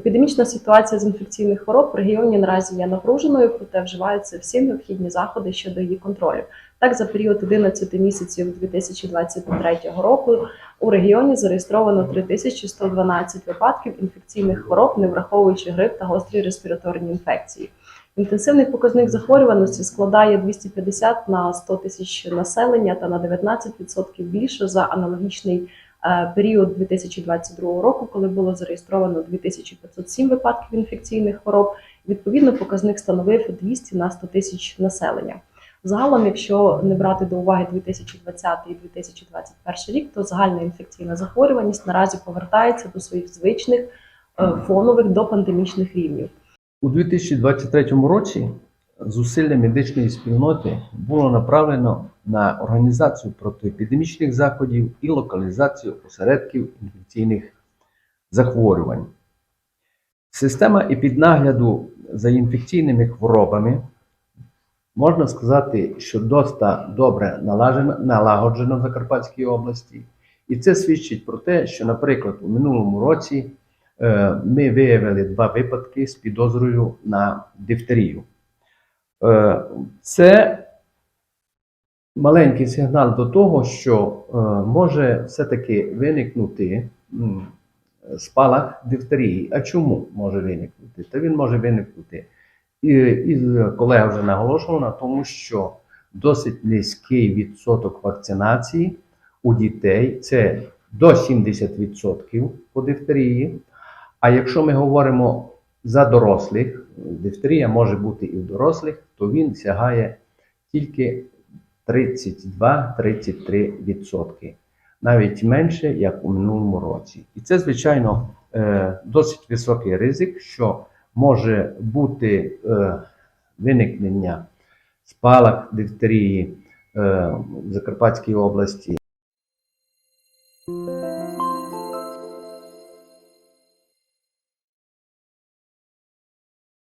Епідемічна ситуація з інфекційних хвороб в регіоні наразі є напруженою, проте вживаються всі необхідні заходи щодо її контролю. Так, за період 11 місяців 2023 року у регіоні зареєстровано 3112 випадків інфекційних хвороб, не враховуючи грип та гострі респіраторні інфекції. Інтенсивний показник захворюваності складає 250 на 100 тисяч населення та на 19% більше за аналогічний е, період 2022 року, коли було зареєстровано 2507 випадків інфекційних хвороб. Відповідно, показник становив 200 на 100 тисяч населення. Загалом, якщо не брати до уваги 2020 і 2021 рік, то загальна інфекційна захворюваність наразі повертається до своїх звичних е, фонових допандемічних рівнів. У 2023 році зусилля медичної спільноти було направлено на організацію протиепідемічних заходів і локалізацію осередків інфекційних захворювань. Система епіднагляду за інфекційними хворобами можна сказати, що доста добре налагоджена в Закарпатській області. І це свідчить про те, що, наприклад, у минулому році ми виявили два випадки з підозрою на дифтерію. Е, Це маленький сигнал до того, що е, може все-таки виникнути спалах дифтерії. А чому може виникнути? Та він може виникнути. І, і колега вже наголошував на тому, що досить низький відсоток вакцинації у дітей це до 70% по дифтерії. А якщо ми говоримо за дорослих, дифтерія може бути і в дорослих, то він сягає тільки 32-33%, навіть менше, як у минулому році. І це, звичайно, е, досить високий ризик, що може бути е, виникнення спалах дифтерії е, в Закарпатській області.